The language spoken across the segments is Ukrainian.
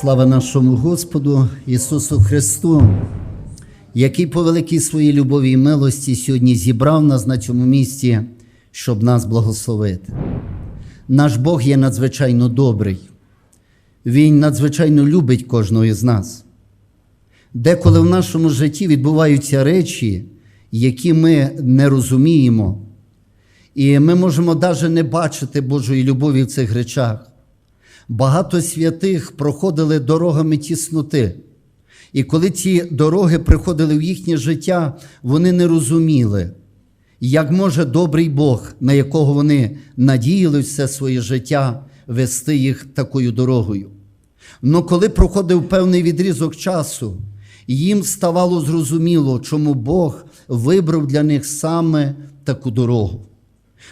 Слава нашому Господу Ісусу Христу, який по великій своїй любові і милості сьогодні зібрав нас на цьому місці, щоб нас благословити. Наш Бог є надзвичайно добрий. Він надзвичайно любить кожного із нас. Деколи в нашому житті відбуваються речі, які ми не розуміємо, і ми можемо навіть не бачити Божої любові в цих речах. Багато святих проходили дорогами тісноти. І коли ці дороги приходили в їхнє життя, вони не розуміли, як може добрий Бог, на якого вони надіяли все своє життя, вести їх такою дорогою. Но коли проходив певний відрізок часу, їм ставало зрозуміло, чому Бог вибрав для них саме таку дорогу.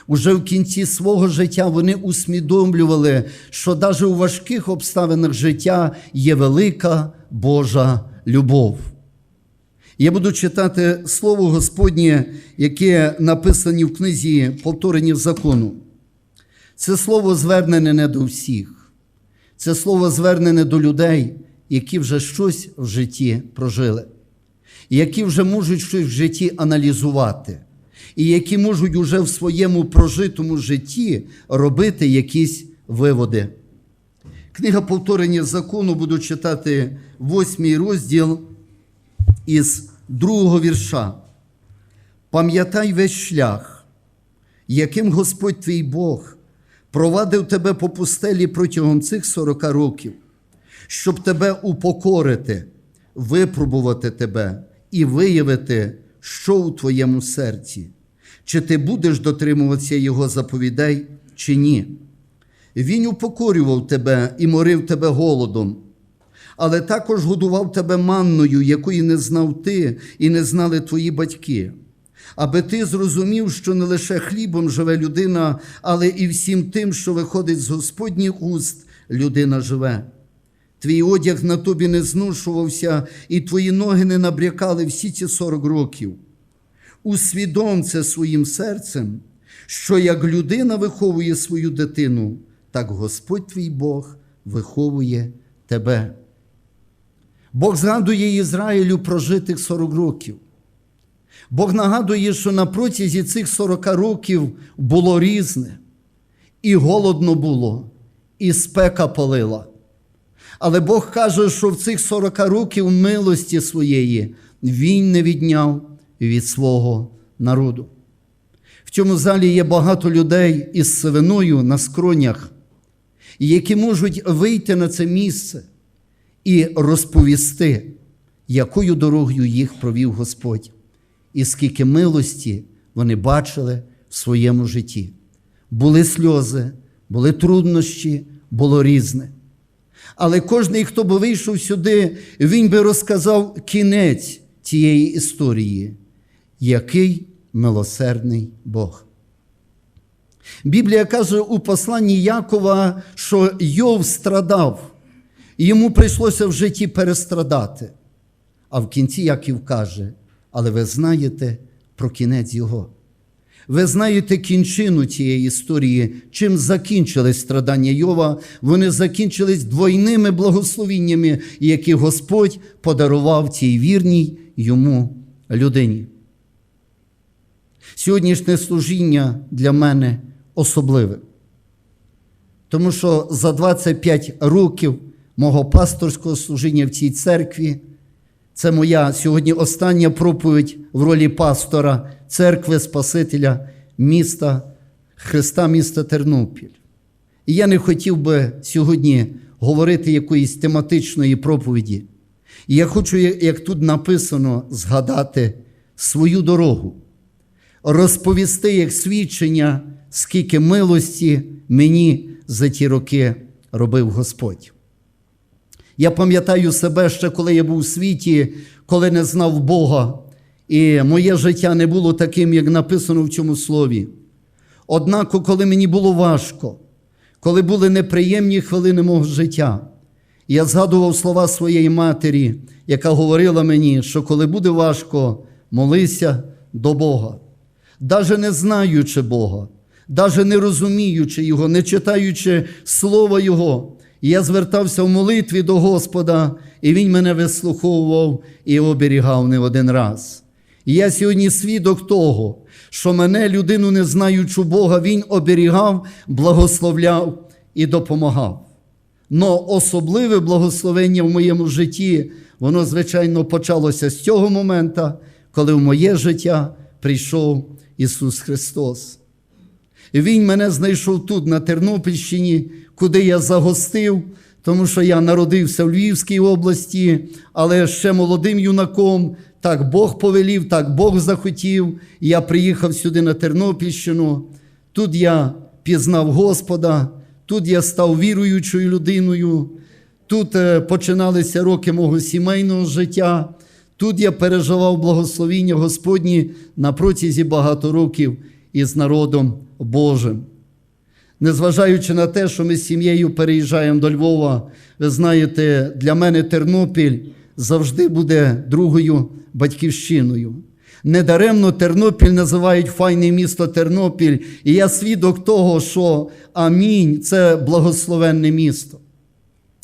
Уже в кінці свого життя вони усвідомлювали, що навіть у важких обставинах життя є велика Божа любов. Я буду читати Слово Господнє, яке написане в книзі Повторення закону. Це слово звернене не до всіх. Це слово звернене до людей, які вже щось в житті прожили, які вже можуть щось в житті аналізувати і які можуть уже в своєму прожитому житті робити якісь виводи. Книга повторення закону буду читати восьмий розділ із другого вірша. Пам'ятай весь шлях, яким Господь твій Бог провадив тебе по пустелі протягом цих сорока років, щоб тебе упокорити, випробувати тебе і виявити, що у твоєму серці, чи ти будеш дотримуватися Його заповідей, чи ні. Він упокорював тебе і морив тебе голодом, але також годував тебе манною, якої не знав ти і не знали твої батьки, аби ти зрозумів, що не лише хлібом живе людина, але і всім тим, що виходить з Господніх уст, людина живе. Твій одяг на тобі не зношувався, і твої ноги не набрякали всі ці сорок років. Усвідом це своїм серцем, що як людина виховує свою дитину, так Господь твій Бог виховує тебе. Бог згадує Ізраїлю прожитих 40 років. Бог нагадує, що на протязі цих 40 років було різне, і голодно було, і спека палила. Але Бог каже, що в цих 40 років милості своєї Він не відняв від свого народу. В цьому залі є багато людей із сивиною на скронях, які можуть вийти на це місце і розповісти, якою дорогою їх провів Господь, і скільки милості вони бачили в своєму житті. Були сльози, були труднощі, було різне. Але кожен, хто би вийшов сюди, він би розказав кінець цієї історії, який милосердний Бог. Біблія каже у посланні Якова, що Йов страдав, і йому прийшлося в житті перестрадати. А в кінці Яків каже, але ви знаєте про кінець його. Ви знаєте кінчину цієї історії, чим закінчились страдання Йова. Вони закінчились двойними благословіннями, які Господь подарував цій вірній йому людині. Сьогоднішнє служіння для мене особливе, тому що за 25 років мого пасторського служіння в цій церкві це моя сьогодні остання проповідь в ролі пастора церкви Спасителя міста Христа, міста Тернопіль. І я не хотів би сьогодні говорити якоїсь тематичної проповіді. І я хочу, як тут написано, згадати свою дорогу, розповісти як свідчення, скільки милості мені за ті роки робив Господь. Я пам'ятаю себе ще, коли я був у світі, коли не знав Бога, і моє життя не було таким, як написано в цьому слові. Однак, коли мені було важко, коли були неприємні хвилини мого життя, я згадував слова своєї матері, яка говорила мені, що коли буде важко, молися до Бога. Даже не знаючи Бога, даже не розуміючи Його, не читаючи Слова Його, І я звертався в молитві до Господа, і Він мене вислуховував і оберігав не один раз. І я сьогодні свідок того, що мене, людину, не знаючу Бога, Він оберігав, благословляв і допомагав. Но особливе благословення в моєму житті, воно, звичайно, почалося з цього моменту, коли в моє життя прийшов Ісус Христос. І Він мене знайшов тут, на Тернопільщині, куди я загостив, тому що я народився в Львівській області, але ще молодим юнаком. Так Бог повелів, так Бог захотів. Я приїхав сюди на Тернопільщину. Тут я пізнав Господа, тут я став віруючою людиною, тут е, починалися роки мого сімейного життя. Тут я переживав благословіння Господні на протязі багато років із народом Божим. Незважаючи на те, що ми з сім'єю переїжджаємо до Львова, ви знаєте, для мене Тернопіль завжди буде другою батьківщиною. Недаремно Тернопіль називають файне місто Тернопіль, і я свідок того, що амінь це благословенне місто.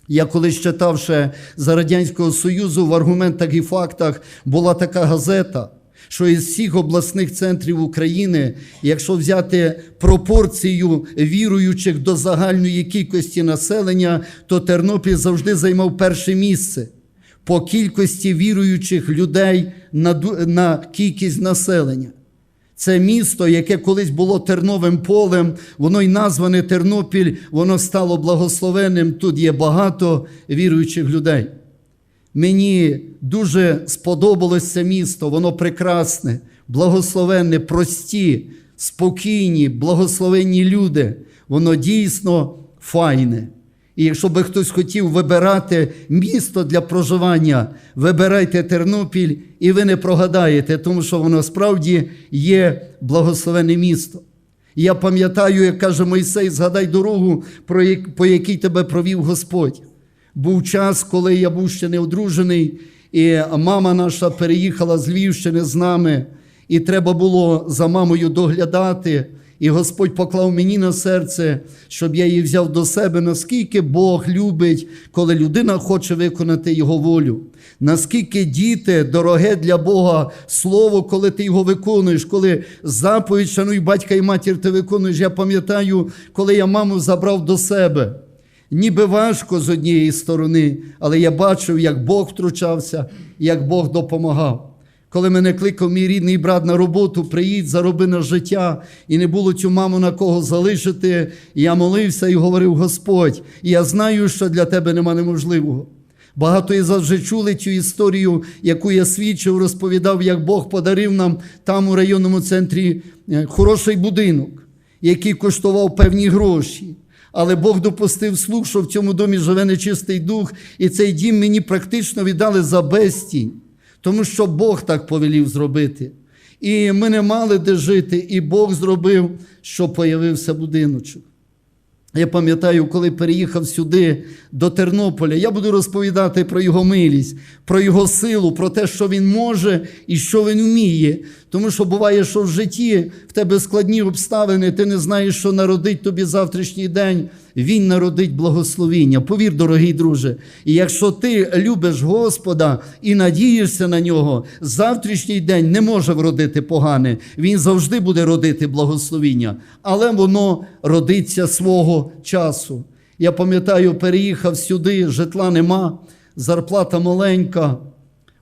Я колись читав ще за Радянського Союзу в аргументах і фактах була така газета, що із всіх обласних центрів України, якщо взяти пропорцію віруючих до загальної кількості населення, то Тернопіль завжди займав перше місце по кількості віруючих людей на, кількість населення. Це місто, яке колись було терновим полем, воно й назване Тернопіль, воно стало благословенним. Тут є багато віруючих людей. Мені дуже сподобалось це місто, воно прекрасне, благословенне, прості, спокійні, благословенні люди. Воно дійсно файне. І якщо би хтось хотів вибирати місто для проживання, вибирайте Тернопіль, і ви не прогадаєте, тому що воно справді є благословенне місто. Я пам'ятаю, як каже Мойсей, згадай дорогу, по якій тебе провів Господь. Був час, коли я був ще не одружений, і мама наша переїхала з Львівщини з нами, і треба було за мамою доглядати. І Господь поклав мені на серце, щоб я її взяв до себе, наскільки Бог любить, коли людина хоче виконати Його волю. Наскільки діти дороге для Бога слово, коли ти його виконуєш, коли заповідь шануй батька і матір ти виконуєш. Я пам'ятаю, коли я маму забрав до себе. Ніби важко з однієї сторони, але я бачив, як Бог втручався, як Бог допомагав. Коли мене кликав мій рідний брат на роботу, приїдь, зароби на життя, і не було цю маму на кого залишити, я молився і говорив: Господь, я знаю, що для тебе нема неможливого. Багато із вас вже чули цю історію, яку я свідчив, розповідав, як Бог подарив нам там у районному центрі е, хороший будинок, який коштував певні гроші. Але Бог допустив слух, що в цьому домі живе нечистий дух, і цей дім мені практично віддали за безцінь, тому що Бог так повелів зробити. І ми не мали де жити, і Бог зробив, що появився будиночок. Я пам'ятаю, коли переїхав сюди до Тернополя, я буду розповідати про його милість, про його силу, про те, що він може і що він вміє. Тому що буває, що в житті в тебе складні обставини, ти не знаєш, що народить тобі завтрашній день. Він народить благословіння. Повір, дорогий друже. І якщо ти любиш Господа і надієшся на нього, завтрашній день не може вродити погане. Він завжди буде родити благословіння, але воно родиться свого часу. Я пам'ятаю, переїхав сюди, житла нема, зарплата маленька.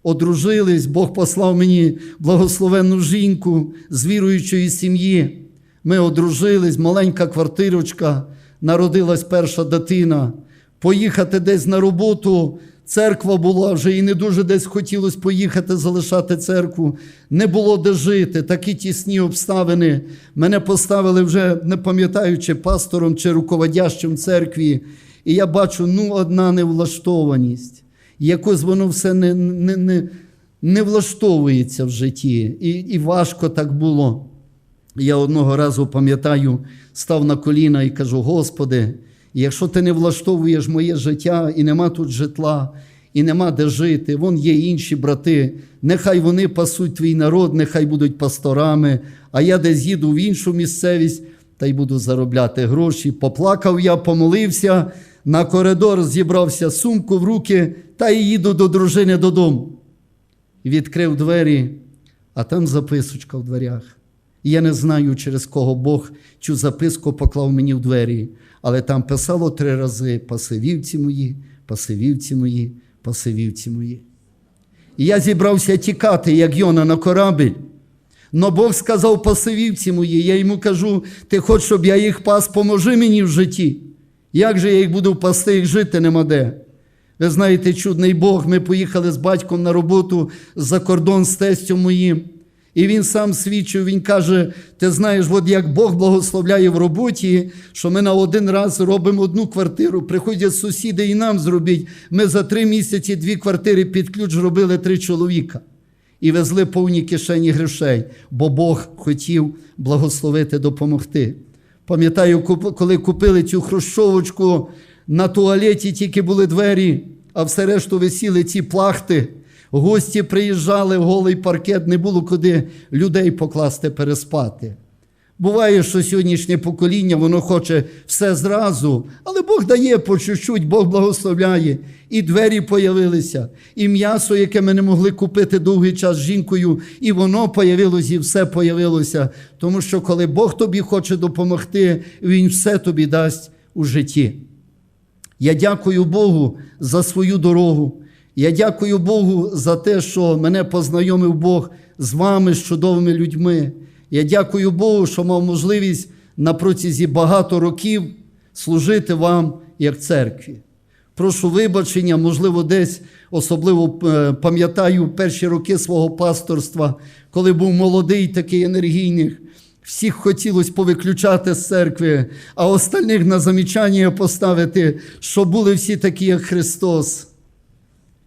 Одружились, Бог послав мені благословенну жінку з віруючої сім'ї. Ми одружились, маленька квартирочка, народилась перша дитина. Поїхати десь на роботу, церква була вже і не дуже десь хотілося поїхати, залишати церкву. Не було де жити, такі тісні обставини. Мене поставили вже, не пам'ятаючи, пастором чи руководящим церкві. І я бачу, ну, одна невлаштованість якось воно все не, не, не, не влаштовується в житті. І, і важко так було. Я одного разу пам'ятаю, став на коліна і кажу: Господи, якщо ти не влаштовуєш моє життя і нема тут житла, і нема де жити, вон є інші брати, нехай вони пасуть твій народ, нехай будуть пасторами, а я десь їду в іншу місцевість та й буду заробляти гроші. Поплакав я, помолився, на коридор, зібрався сумку в руки та й їду до дружини додому. Відкрив двері, а там записочка в дверях. І Я не знаю, через кого Бог цю записку поклав мені в двері, але там писало три рази: пасивівці мої, пасивівці мої, пасивівці мої. І я зібрався тікати, як Йона на корабель. Но Бог сказав пасивівці мої, я йому кажу, ти хочеш, щоб я їх пас, поможи мені в житті. Як же я їх буду пасти, їх жити нема де? Ви знаєте, чудний Бог, ми поїхали з батьком на роботу за кордон з тестю моїм. І він сам свідчив, він каже: ти знаєш, от як Бог благословляє в роботі, що ми на один раз робимо одну квартиру, приходять сусіди і нам зробіть. Ми за три місяці дві квартири під ключ робили три чоловіка і везли повні кишені грошей, бо Бог хотів благословити, допомогти. Пам'ятаю, коли купили цю хрущовочку, на туалеті тільки були двері, а все решту висіли ці плахти. Гості приїжджали, голий паркет, не було куди людей покласти переспати. Буває, що сьогоднішнє покоління, воно хоче все зразу, але Бог дає по чуть-чуть, Бог благословляє. І двері появилися, і м'ясо, яке ми не могли купити довгий час жінкою, і воно появилось, і все появилося. Тому що коли Бог тобі хоче допомогти, Він все тобі дасть у житті. Я дякую Богу за свою дорогу. Я дякую Богу за те, що мене познайомив Бог з вами, з чудовими людьми. Я дякую Богу, що мав можливість на протязі багато років служити вам як церкві. Прошу вибачення, можливо, десь особливо е, пам'ятаю перші роки свого пасторства, коли був молодий, такий енергійний. Всіх хотілося повиключати з церкви, а остальних на замічання поставити, що були всі такі, як Христос.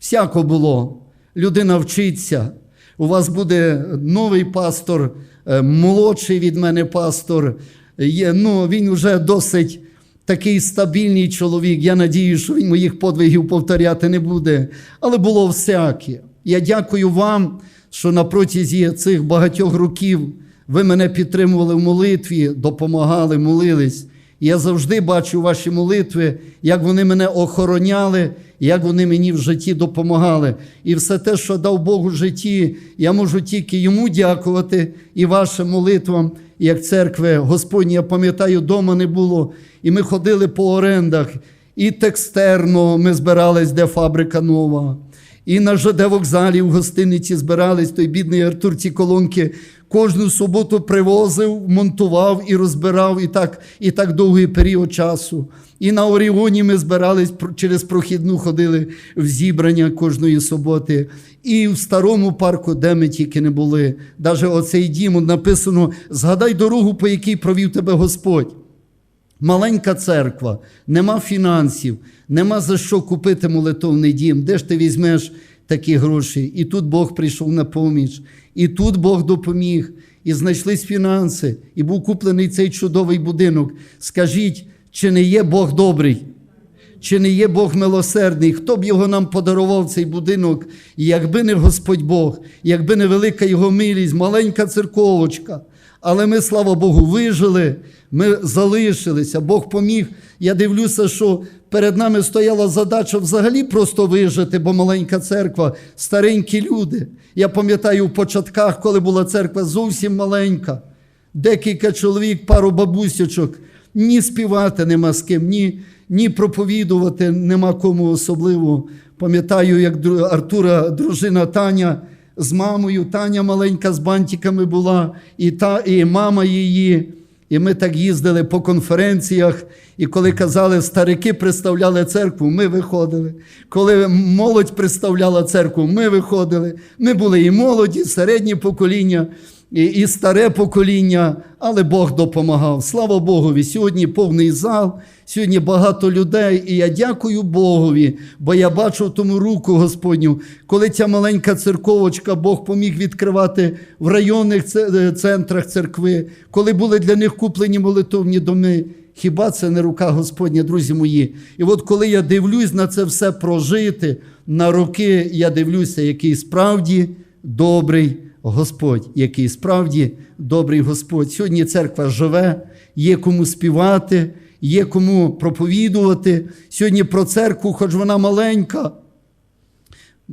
Всяко було. Людина вчиться. У вас буде новий пастор, е, молодший від мене пастор. Є, ну, він вже досить такий стабільний чоловік. Я надію, що він моїх подвигів повторяти не буде. Але було всяке. Я дякую вам, що на протязі цих багатьох років ви мене підтримували в молитві, допомагали, молились. Я завжди бачу ваші молитви, як вони мене охороняли, як вони мені в житті допомагали. І все те, що дав Бог у житті, я можу тільки йому дякувати і вашим молитвам, як церкви. Господні, я пам'ятаю, дома не було, і ми ходили по орендах, і текстерно ми збирались, де фабрика нова. І на ЖД вокзалі в гостиниці збирались, той бідний Артур ці колонки кожну суботу привозив, монтував і розбирав, і так, і так довгий період часу. І на Оріоні ми збирались через прохідну ходили в зібрання кожної суботи. І в старому парку, де ми тільки не були. Даже оцей дім написано: згадай дорогу, по якій провів тебе Господь. Маленька церква, нема фінансів, нема за що купити молитовний дім. Де ж ти візьмеш такі гроші? І тут Бог прийшов на поміч, і тут Бог допоміг, і знайшлись фінанси, і був куплений цей чудовий будинок. Скажіть, чи не є Бог добрий? Чи не є Бог милосердний? Хто б його нам подарував цей будинок, якби не Господь Бог, якби не велика його милість, маленька церковочка. Але ми, слава Богу, вижили, ми залишилися, Бог поміг. Я дивлюся, що перед нами стояла задача взагалі просто вижити, бо маленька церква, старенькі люди. Я пам'ятаю в початках, коли була церква зовсім маленька, декілька чоловік, пару бабусячок. Ні співати нема з ким, ні, ні проповідувати нема кому особливо. Пам'ятаю, як Артура, дружина Таня з мамою, Таня маленька з бантиками була, і, та, і мама її. І ми так їздили по конференціях, і коли казали, старики представляли церкву, ми виходили. Коли молодь представляла церкву, ми виходили. Ми були і молоді, і середнє покоління, і, і старе покоління, але Бог допомагав. Слава Богові! Сьогодні повний зал, сьогодні багато людей, і я дякую Богові, бо я бачу в тому руку Господню, коли ця маленька церковочка Бог поміг відкривати в районних е, центрах церкви, коли були для них куплені молитовні доми. Хіба це не рука Господня, друзі мої? І от коли я дивлюсь на це все прожити на роки, я дивлюся, який справді добрий Господь, який справді добрий Господь. Сьогодні церква живе, є кому співати, є кому проповідувати. Сьогодні про церкву, хоч вона маленька.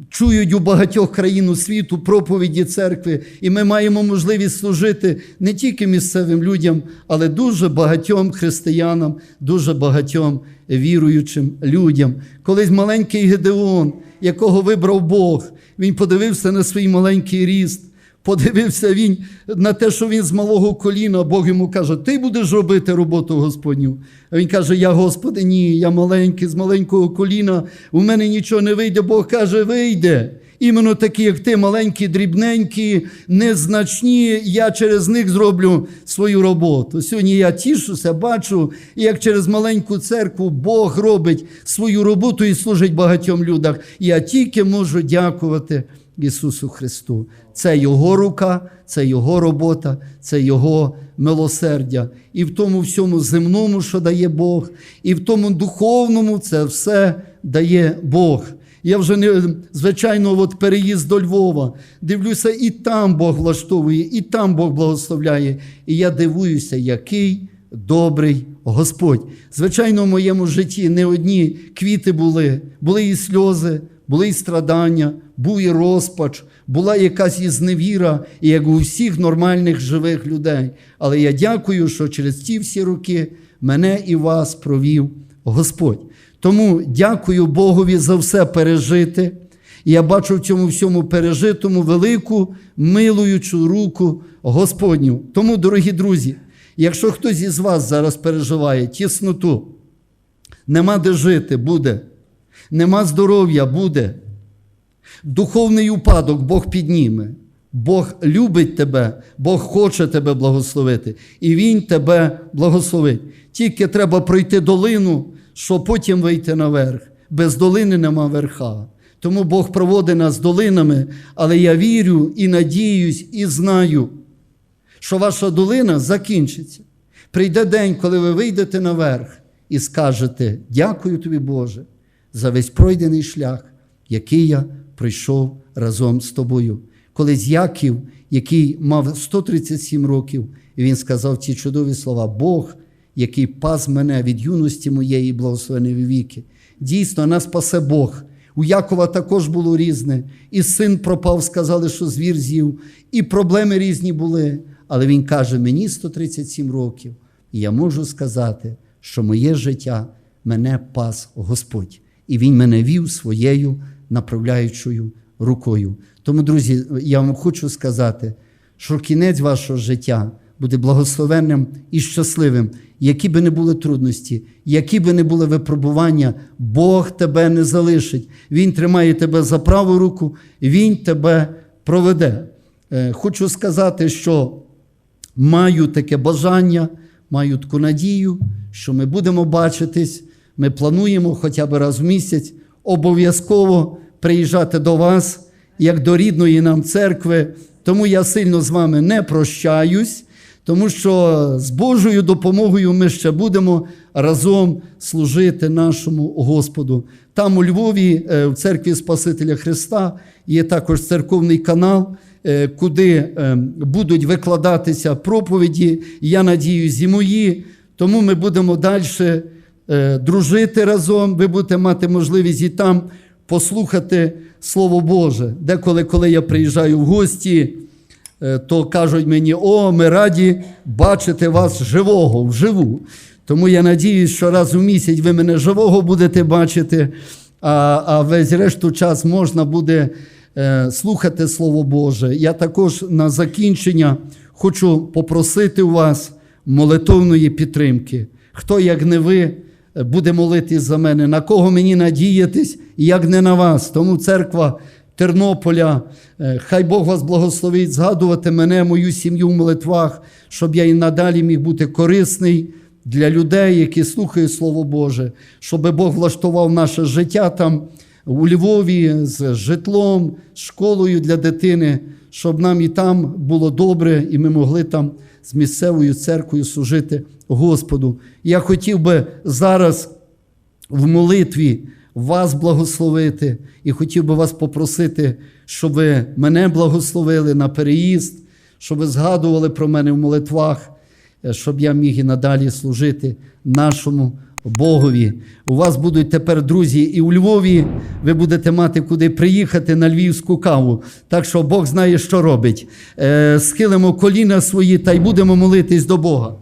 Чують у багатьох країн світу проповіді церкви, і ми маємо можливість служити не тільки місцевим людям, але дуже багатьом християнам, дуже багатьом віруючим людям. Колись маленький Гедеон, якого вибрав Бог, він подивився на свій маленький ріст. Подивився він на те, що він з малого коліна, Бог йому каже, ти будеш робити роботу Господню. А він каже: Я, Господи, ні, я маленький, з маленького коліна, у мене нічого не вийде. Бог каже, вийде. Іменно такі, як ти, маленькі, дрібненькі, незначні, я через них зроблю свою роботу. Сьогодні я тішуся, бачу, як через маленьку церкву Бог робить свою роботу і служить багатьом людям. Я тільки можу дякувати. Ісусу Христу. Це Його рука, це Його робота, це Його милосердя. І в тому всьому земному, що дає Бог, і в тому духовному це все дає Бог. Я вже не звичайно, от переїзд до Львова. Дивлюся, і там Бог влаштовує, і там Бог благословляє. І я дивуюся, який добрий Господь. Звичайно, в моєму житті не одні квіти були, були і сльози, були і страдання, був і розпач, була якась і зневіра, і як у всіх нормальних живих людей. Але я дякую, що через ті всі роки мене і вас провів Господь. Тому дякую Богові за все пережити. І я бачу в цьому всьому пережитому велику милуючу руку Господню. Тому, дорогі друзі, якщо хтось із вас зараз переживає тісноту, нема де жити, буде, нема здоров'я, буде. Духовний упадок Бог підніме. Бог любить тебе, Бог хоче тебе благословити, і Він тебе благословить. Тільки треба пройти долину, щоб потім вийти наверх. Без долини нема верха. Тому Бог проводить нас долинами, але я вірю і надіюсь, і знаю, що ваша долина закінчиться. Прийде день, коли ви вийдете наверх і скажете: Дякую тобі, Боже, за весь пройдений шлях, який я прийшов разом з тобою. Колись Яків, який мав 137 років, він сказав ці чудові слова: Бог, який пас мене від юності моєї, благословений віки. Дійсно, нас пасе Бог. У Якова також було різне. І син пропав, сказали, що звір з'їв, і проблеми різні були. Але він каже: мені 137 років, і я можу сказати, що моє життя мене пас Господь, і Він мене вів своєю направляючою рукою. Тому, друзі, я вам хочу сказати, що кінець вашого життя буде благословенним і щасливим, які би не були трудності, які би не були випробування, Бог тебе не залишить. Він тримає тебе за праву руку, Він тебе проведе. Е, Хочу сказати, що маю таке бажання, маю таку надію, що ми будемо бачитись, ми плануємо хоча б раз в місяць обов'язково приїжджати до вас, як до рідної нам церкви. Тому я сильно з вами не прощаюсь, тому що з Божою допомогою ми ще будемо разом служити нашому Господу. Там у Львові, е, в церкві Спасителя Христа, є також церковний канал, е, куди е, будуть викладатися проповіді. Я надіюсь, і мої. Тому ми будемо далі дружити разом. Ви будете мати можливість і там послухати Слово Боже. Деколи, коли я приїжджаю в гості, то кажуть мені, о, ми раді бачити вас живого, вживу. Тому я надіюсь, що раз у місяць ви мене живого будете бачити, а а весь решту час можна буде е, слухати Слово Боже. Я також на закінчення хочу попросити у вас молитовної підтримки. Хто, як не ви, буде молитись за мене, на кого мені надіятись, як не на вас. Тому церква Тернополя, хай Бог вас благословить, згадувати мене, мою сім'ю в молитвах, щоб я і надалі міг бути корисний для людей, які слухають Слово Боже, щоб Бог влаштував наше життя там у Львові з житлом, школою для дитини, щоб нам і там було добре, і ми могли там з місцевою церквою служити Господу. Я хотів би зараз в молитві вас благословити і хотів би вас попросити, щоб ви мене благословили на переїзд, щоб ви згадували про мене в молитвах. е, щоб я міг і надалі служити нашому Богові. У вас будуть тепер друзі і у Львові. Ви будете мати куди приїхати на львівську каву. Так що Бог знає, що робить. Е, Схилимо коліна свої та й будемо молитись до Бога.